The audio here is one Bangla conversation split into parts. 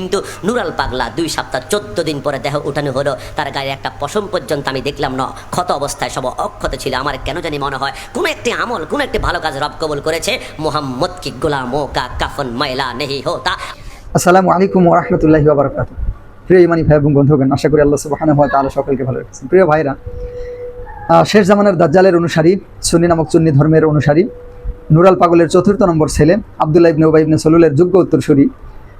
কিন্তু নুরাল পাগলা দুই সপ্তাহ চোদ্দ দিন পরে দেহ উঠানো হলো। তার গায়ে একটা পশম পর্যন্ত আমি দেখলাম না। ক্ষত অবস্থায় সব অক্ষত ছিল। আমার কেন জানি মনে হয় কোনো একটি আমল, কোনো একটি ভালো কাজ রব কবুল করেছে। মোহাম্মদ কি গোলাম কা কাফন ময়লা নেহি হোতা আসসালামু আলাইকুম ওরহমতুল্লাহি বাবরকাত প্রিয় ইমানি ভাই এবং বন্ধুগণ, আশা করি আল্লাহ সুবাহান হওয়া তাহলে সকলকে ভালো রেখেছেন। প্রিয় ভাইরা শেষ জামানের দাজ্জালের অনুসারী, সুন্নি নামক চুন্নি ধর্মের অনুসারী, নুরাল পাগলের চতুর্থ নম্বর ছেলে, আবদুল্লাহ ইবনে উবাই ইবনে সলুলের যোগ্য উত্তরসূরি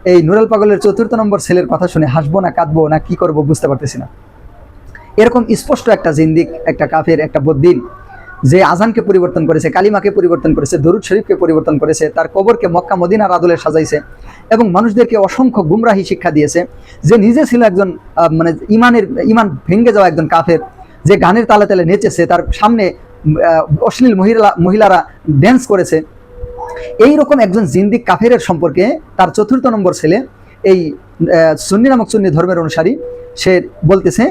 এই নুরাল পাগলের চতুর্থ নম্বর ছেলের কথা শুনে হাসবো না, কাঁদবো না, কি করব বুঝতে পারতেছি না। এরকম স্পষ্ট একটা জিন্দিক, একটা কাফের, একটা বদ্দিন, যে আজানকে পরিবর্তন করেছে, কালিমাকে পরিবর্তন করেছে, দরুদ শরীফকে পরিবর্তন করেছে, তার কবরকে মক্কা মদিনার আদলে সাজাইছে এবং মানুষদেরকে অসংখ্য গুমরাহি শিক্ষা দিয়েছে যে নিজে ছিল একজন মানে ইমানের, ইমান ভেঙ্গে যাওয়া একজন কাফের, যে গানের তালে তালে নেচেছে, তার সামনে অশ্লীল মহিলা, মহিলারা ড্যান্স করেছে। এই রকম একজন জিন্দি কাফেরের সম্পর্কে তার চতুর্থ নম্বর ছেলে, এই সুন্নি নামক সুন্নি ধর্মের অনুসারী, সে বলতেছে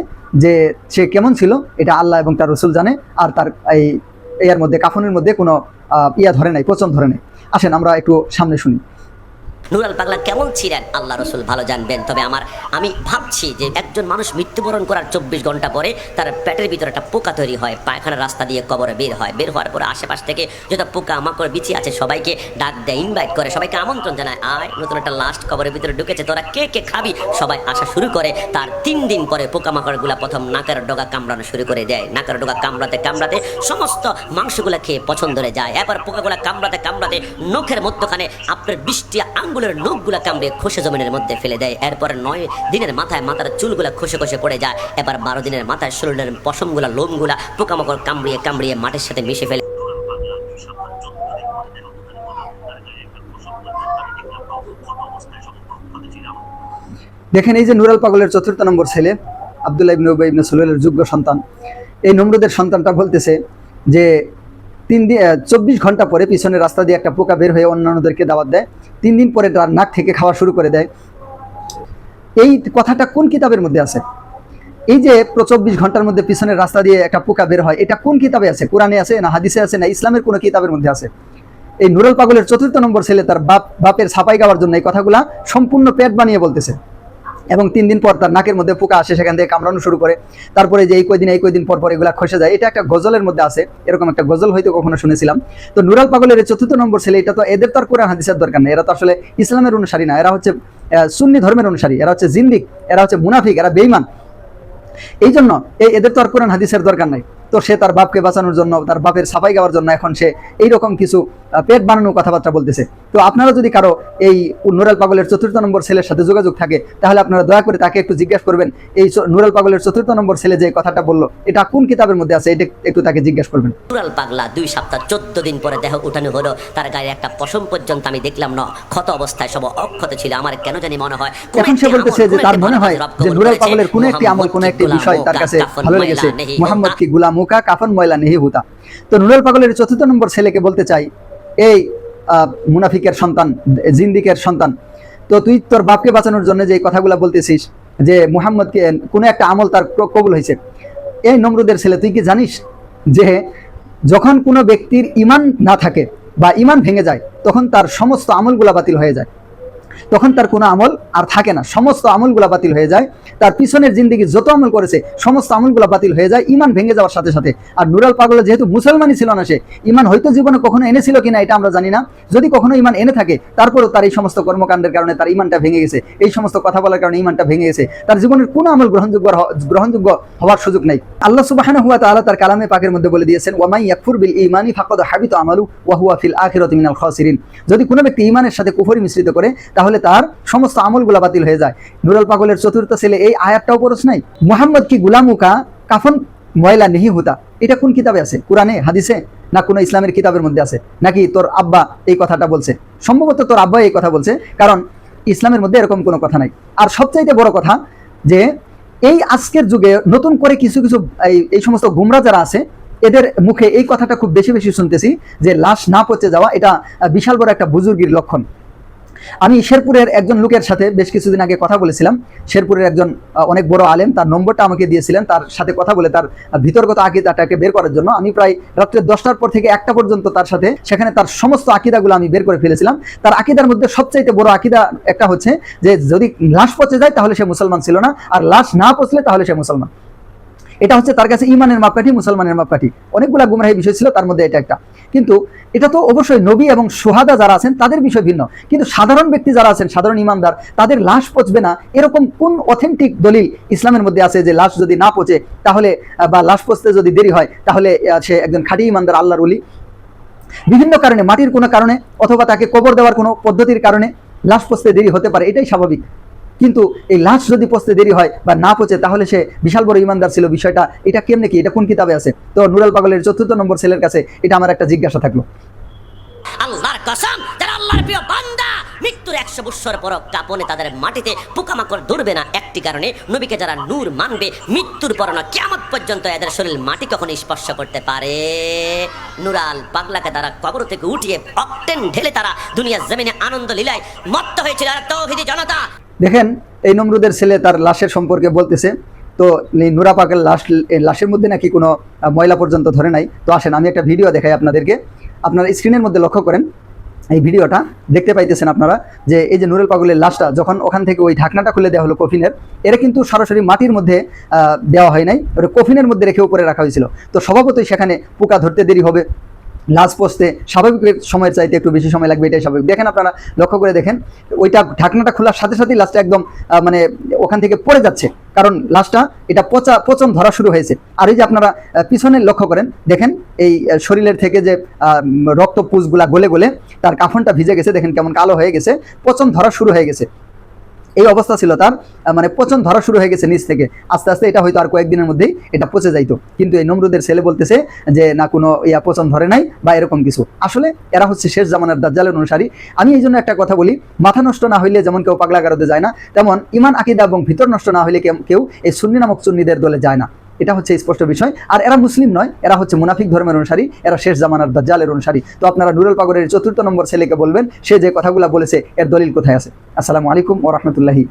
যে সে কেমন ছিল, এটা আল্লাহ এবং তার রসুল জানে, আর তার এই এর মধ্যে, কাফনের মধ্যে কোনো ইয়া ধরে নাই, পচন ধরে নাই। আসেন, আমরা একটু সামনে শুনি। নুরাল পাগলা কেমন ছিলেন? আল্লাহ রসুল ভালো জানবেন। তবে আমার, আমি ভাবছি যে একজন মানুষ মৃত্যুবরণ করার চব্বিশ ঘণ্টা পরে তার পেটের ভিতরে একটা পোকা তৈরি হয়, পায়খানার রাস্তা দিয়ে কবরে বের হয়। বের হওয়ার পরে আশেপাশ থেকে যত পোকা মাকড় বিছিয়ে আছে, সবাইকে ডাক দেয় ইনভাইট করে, সবাইকে আমন্ত্রণ জানায়। আয়, নতুন একটা লাস্ট কবরের ভিতরে ঢুকেছে, তোরা কে কে খাবি? সবাই আসা শুরু করে, তার তিন দিন পরে পোকামাকড়গুলা প্রথম নাকের ডগা কামড়ানো শুরু করে দেয়। নাকের ডগা কামড়াতে কামড়াতে সমস্ত মাংসগুলা খেয়ে পছন্দ হয়ে যায়। এবার পোকাগুলা কামড়াতে কামড়াতে নখের মধ্যখানে আপনার বৃষ্টি আঙ্গুলের নখগুলা কামড়ে খসে জমিনের মধ্যে ফেলে দেয়। এরপর নয় দিনের মাথায় মাথার চুলগুলা খসে খসে পড়ে যায়। এবার বারো দিনের মাথায় শরীরের পশমগুলা, লোমগুলা পোকামাকড় কামড়িয়ে কামড়িয়ে মাটির সাথে মিশে ফেলে। দেখেন এই যে নুরাল পাগলের চতুর্থ নম্বর ছেলে, আবদুল্লাহ ইবনে উবাই ইবনে সুলেলের যোগ্য সন্তান। এই নমরুদের সন্তানটা বলতেছে যে তিন দিন চব্বিশ ঘণ্টা পরে পিছনের রাস্তা দিয়ে একটা পোকা বের হয়ে অন্যান্যদেরকে দাওয়াত দেয়। তিন দিন পরে তার নাক থেকে খাওয়া শুরু করে দেয়। এই কথাটা কোন কিতাবের মধ্যে আছে? এই যে চব্বিশ ঘণ্টার মধ্যে পিছনের রাস্তা দিয়ে একটা পোকা বের হয়, এটা কোন কিতাবে আছে? কোরআনে আছে না হাদিসে আছে না ইসলামের কোনো কিতাবের মধ্যে আছে? এই নুরুল পাগলের চতুর্থ নম্বর ছেলে তার বাপ বাপের ছাপাই গাওয়ার জন্য এই কথাগুলা সম্পূর্ণ পেট বানিয়ে বলতেছে। এবং তিন দিন পর তার নাকের মধ্যে পোকা আসে, সেখান থেকে কামড়ানো শুরু করে। তারপরে যে এই কয়দিন এই কয়দিন পর পর এগুলা খসে যায়। এটা একটা গজলের মধ্যে আছে, এরকম একটা গজল হয়তো কখনো শুনেছিলাম। তো নুরাল পাগলের চতুর্থ নম্বর ছেলে, এটা তো এদের তো আর কোরআন হাদিসের দরকার নেই। এরা তো আসলে ইসলামের অনুসারী না, এরা হচ্ছে সুন্নি ধর্মের অনুসারী। এরা হচ্ছে জিন্দিক, এরা হচ্ছে মুনাফিক, এরা বেইমান এই জন্য এই এদের তো আর কোরআন হাদিসের দরকার নাই। তো সে তার বাপকে বাঁচানোর জন্য তার বাপের সাফাই গাওয়ার জন্য এখন সে এইরকম কিছু পেট বানানোর কথাবার্তা বলতেছে। তো আপনারা যদি কারও এই নুরাল পাগলের চতুর্থ নম্বর ছেলের সাথে যোগাযোগ থাকে তাহলে আপনারা দয়া করে তাকে একটু জিজ্ঞাসা করবেন এই নুরাল পাগলের চতুর্থ নম্বর ছেলে যে কথাটা বলল এটা কোন কিতাবের মধ্যে আছে? এটা একটু তাকে জিজ্ঞাসা করবেন। নুরাল পাগলা দুই সপ্তাহ চোদ্দ দিন পরে দেহ উঠানো হলো তার গায়ে একটা পশম পর্যন্ত আমি দেখলাম না ক্ষত অবস্থায় সব অক্ষত ছিল আমার কেন জানি মনে হয় এখন সে বলতেছে যে তার মনে হয় যে নুরাল। পাগলের কোনো একটি আমল কোনো একটি বিষয় তার কাছে ভালো লেগেছে। মোহাম্মদ কি গুলাম মুকা কাফন ময়লা নেহি হুতা। তো নুরাল পাগলের চতুর্থ নম্বর ছেলেকে বলতে চাই, এই মুনাফিকের সন্তান, জিন্দিকের সন্তান, তো তুই তোর বাপকে বাঁচানোর জন্য যে কথাগুলো বলতেছিস, যে মুহাম্মদকে কোনো একটা আমল তার কবুল হয়েছে, এই নমরুদের ছেলে, তুই কি জানিস যে যখন কোনো ব্যক্তির ইমান না থাকে বা ইমান ভেঙে যায়, তখন তার সমস্ত আমলগুলা বাতিল হয়ে যায়? তখন তার কোনো আমল আর থাকে না। সমস্ত আমলগুলা বাতিল হয়ে যায়। তার পিছনের জিন্দিগি যত আমল করেছে, সমস্ত আমলগুলা বাতিল হয়ে যায় ইমান ভেঙে যাওয়ার সাথে সাথে। আর নুরাল পাগল যেহেতু মুসলমানই ছিল না সে ইমান হয়তো জীবনে কখনো এনেছিল কিনা এটা আমরা জানি না। যদি কখনো ইমান এনে থাকে, তারপরেও তার এই সমস্ত কর্মকাণ্ডের কারণে তার ইমানটা ভেঙে গেছে। এই সমস্ত কথা বলার কারণে ইমানটা ভেঙে গেছে। তার জীবনের কোনো আমল গ্রহণযোগ্য গ্রহণযোগ্য হওয়ার সুযোগ নেই। আল্লাহ সুবাহানা হুয়া তাআলা তার কালামে পাকের মধ্যে বলে দিয়েছেন ওয়ামাই ইয়াকফুর বিল ইমানি ফাকাদ হাবিত আমালু ওয়া হুয়া ফিল আখিরাতি মিনাল খাসিরিন। যদি কোনো ব্যক্তি ইমানের সাথে কুফরি মিশ্রিত করে, তাহলে তার সমস্ত আমলগুলা বাতিল হয়ে যায়। নুরাল পাগলের চতুর্থ ছেলে এই আয়াতটাও পড়ছ নাই? মুহাম্মদ কি গুলামুকা কাফন ময়লা নেহি হুতা এটা কোন কিতাবে আছে? কোরআনে, হাদিসে? না কোনো ইসলামের কিতাবের মধ্যে আছে? নাকি তোর আব্বা এই কথাটা বলছে? সম্ভবত তোর আব্বা এই কথা বলছে, কারণ ইসলামের মধ্যে এরকম কোনো কথা নাই। আর সবচাইতে বড় কথা যে এই আজকের যুগে নতুন করে কিছু কিছু এই সমস্ত গুমরা যারা আছে, এদের মুখে এই কথাটা খুব বেশি বেশি শুনতেছি যে লাশ না পচে যাওয়া এটা বিশাল বড় একটা বুজুর্গির লক্ষণ। আমি শেরপুরের একজন লোকের সাথে বেশ কিছুদিন আগে কথা বলেছিলাম। শেরপুরের একজন অনেক বড় আলেম, তার নম্বরটা আমাকে দিয়েছিলেন, তার সাথে কথা বলে তার ভিতরগত আকিদাটাকে বের করার জন্য। আমি প্রায় রাত্রে দশটার পর থেকে একটা পর্যন্ত তার সাথে, সেখানে তার সমস্ত আকিদাগুলো আমি বের করে ফেলেছিলাম। তার আকিদার মধ্যে সবচাইতে বড় আকিদা একটা হচ্ছে যে, যদি লাশ পচে যায় তাহলে সে মুসলমান ছিল না, আর লাশ না পচলে তাহলে সে মুসলমান। এটা হচ্ছে তার কাছে ইমানের মাপকাঠি, মুসলমানের মাপকাঠি। অনেকগুলা গুমরাহি বিষয় ছিল, তার মধ্যে এটা একটা। কিন্তু এটা তো অবশ্যই নবী এবং সোহাদা যারা আছেন, তাদের বিষয় ভিন্ন। কিন্তু সাধারণ ব্যক্তি যারা আছেন, সাধারণ ইমানদার, তাদের লাশ পচবে না। এরকম কোন অথেন্টিক দলিল ইসলামের মধ্যে আছে যে লাশ যদি না পচে, তাহলে বা লাশ পচতে যদি দেরি হয়, তাহলে সে একজন খাঁটি ইমানদার, আল্লাহর উলি বিভিন্ন কারণে, মাটির কোনো কারণে, অথবা তাকে কবর দেওয়ার কোনো পদ্ধতির কারণে লাশ পচতে দেরি হতে পারে। এটাই স্বাভাবিক। কিন্তু এই লাশ যদি পচতে দেরি হয় বা না পচে তাহলে সে বিশাল বড় ইমানদার ছিল বিষয়টা। এটা কেমনে কি? এটা কোন কিতাবে আছে? তো নুরাল পাগলের চতুর্থ নম্বর ছেলের কাছে এটা আমার একটা জিজ্ঞাসা থাকল। আল্লাহর কসম, যারা আল্লাহর প্রিয় বান্দা, মৃত্যুর একশো পর কাপনে তাদের মাটিতে পোকামাকড় ধরবে না। একটি কারণে নবীকে যারা নূর মানবে, মৃত্যুর পর না কেমন পর্যন্ত এদের শরীর মাটি কখনো স্পর্শ করতে পারে। নুরাল পাগলাকে তারা কবর থেকে উঠিয়ে অক্টেন ঢেলে তারা দুনিয়ার জমিনে আনন্দ লীলায় মত্ত হয়েছিল। তৌহিদি জনতা দেখেন, এই নমরুদের ছেলে তার লাশের সম্পর্কে বলতেছে। তো নুরা পাকের লাশ লাশের মধ্যে নাকি কোনো ময়লা পর্যন্ত ধরে নাই। তো আসেন, আমি একটা ভিডিও দেখাই আপনাদেরকে। আপনারা স্ক্রিনের মধ্যে লক্ষ্য করেন, এই ভিডিওটা দেখতে পাইতেছেন আপনারা যে, এই যে নুরুল পাগলের লাশটা, যখন ওখান থেকে ওই ঢাকনাটা খুলে দেওয়া হলো কফিনের, এরা কিন্তু সরাসরি মাটির মধ্যে দেওয়া হয় নাই। ওটা কফিনের মধ্যে রেখে উপরে রাখা হয়েছিল। তো স্বভাবতই সেখানে পোকা ধরতে দেরি হবে। লাশ পোষতে স্বাভাবিক সময়ের চাইতে একটু বেশি সময় লাগবে, এটাই স্বাভাবিক। দেখেন আপনারা, লক্ষ্য করে দেখেন, ওইটা ঢাকনাটা খোলার সাথে সাথেই লাশটা একদম মানে ওখান থেকে পড়ে যাচ্ছে। কারণ লাশটা এটা পচা, পচন ধরা শুরু হয়েছে। আর এই যে আপনারা পিছনে লক্ষ্য করেন, দেখেন এই শরীরের থেকে যে রক্ত পুষগুলা গলে গলে তার কাফনটা ভিজে গেছে, দেখেন কেমন কালো হয়ে গেছে, পচন ধরা শুরু হয়ে গেছে। এই অবস্থা ছিল তার মানে পচন ধরা শুরু হয়ে গেছে নিচ থেকে। আস্তে আস্তে এটা হয়তো আর কয়েকদিনের মধ্যেই এটা পচে যাইতো। কিন্তু এই নমরুদের ছেলে বলতেছে যে, না, কোনো ইয়া পচন ধরে নাই বা এরকম কিছু। আসলে এরা হচ্ছে শেষ জামানার দাজ্জালের অনুসারী। আমি এই জন্য একটা কথা বলি, মাথা নষ্ট না হইলে যেমন কেউ পাগলা গারদে যায় না, তেমন ইমান, আকিদা এবং ভিতর নষ্ট না হইলে কেউ- কেউ এই সুন্নি নামক চুন্নিদের দলে যায় না। এটা হচ্ছে স্পষ্ট বিষয়। আর এরা মুসলিম নয়, এরা হচ্ছে মুনাফিক ধর্মের অনুসারী, এরা শেষ জামানার দাজ্জালের অনুসারী। তো আপনারা নুরুল পাগরের চতুর্থ নম্বর ছেলেকে বলবেন, সে যে কথাগুলো বলেছে, এর দলিল কোথায় আছে? আসসালামু আলাইকুম ও রহমতুল্লাহি